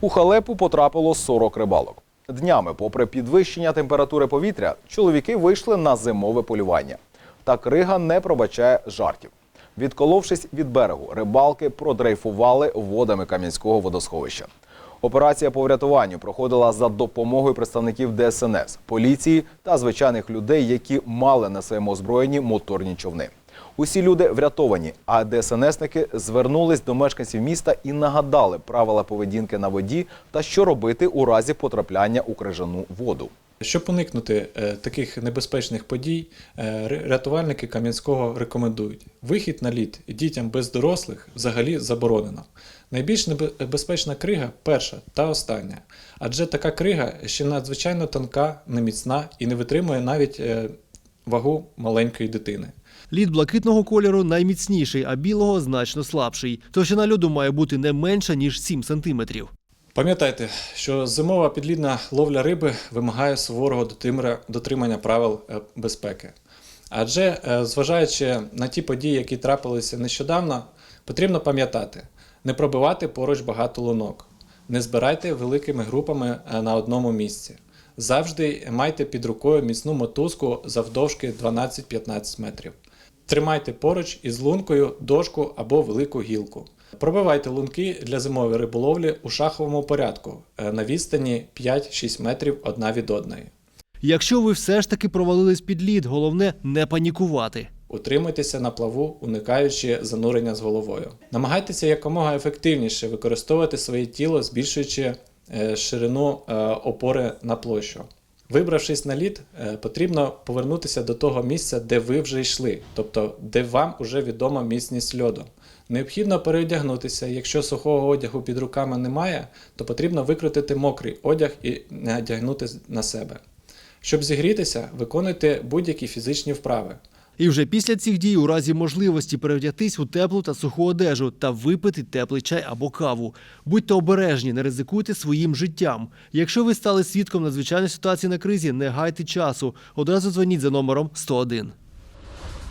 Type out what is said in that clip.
У халепу потрапило 40 рибалок. Днями, попри підвищення температури повітря, чоловіки вийшли на зимове полювання. Та крига не пробачає жартів. Відколовшись від берегу, рибалки продрейфували водами Кам'янського водосховища. Операція по врятуванню проходила за допомогою представників ДСНС, поліції та звичайних людей, які мали на своєму озброєнні моторні човни. Усі люди врятовані, а ДСНСники звернулись до мешканців міста і нагадали правила поведінки на воді та що робити у разі потрапляння у крижану воду. Щоб уникнути е, таких небезпечних подій, е, рятувальники Кам'янського рекомендують вихід на лід дітям без дорослих взагалі заборонено. Найбільш небезпечна крига перша та остання, адже така крига ще надзвичайно тонка, неміцна і не витримує навіть е, вагу маленької дитини. Лід блакитного кольору найміцніший, а білого значно слабший. Товщина льоду має бути не менша, ніж 7 сантиметрів. Пам'ятайте, що зимова підлідна ловля риби вимагає суворого дотримання- правил е, безпеки. Адже, е, зважаючи на ті події, які трапилися нещодавно, потрібно пам'ятати, не пробивати поруч багато лунок, не збирайте великими групами е, на одному місці. Завжди майте під рукою міцну мотузку завдовжки 12-15 метрів. Тримайте поруч із лункою дошку або велику гілку. Пробивайте лунки для зимової риболовлі у шаховому порядку е, на відстані 5-6 метрів одна від одної. Якщо ви все ж таки провалились під лід, головне не панікувати. Утримуйтеся на плаву, уникаючи занурення з головою. Намагайтеся якомога ефективніше використовувати своє тіло, збільшуючи ширину е, опори на площу. Вибравшись на лід, е, потрібно повернутися до того місця, де ви вже йшли, тобто де вам вже відома міцність льоду. Необхідно переодягнутися. Якщо сухого одягу під руками немає, то потрібно викрутити мокрий одяг і надягнути на себе. Щоб зігрітися, виконуйте будь-які фізичні вправи. І вже після цих дій, у разі можливості перевдятись у теплу та суху одежу та випити теплий чай або каву. Будьте обережні, не ризикуйте своїм життям. Якщо ви стали свідком надзвичайної ситуації на кризі, не гайте часу. Одразу дзвоніть за номером 101.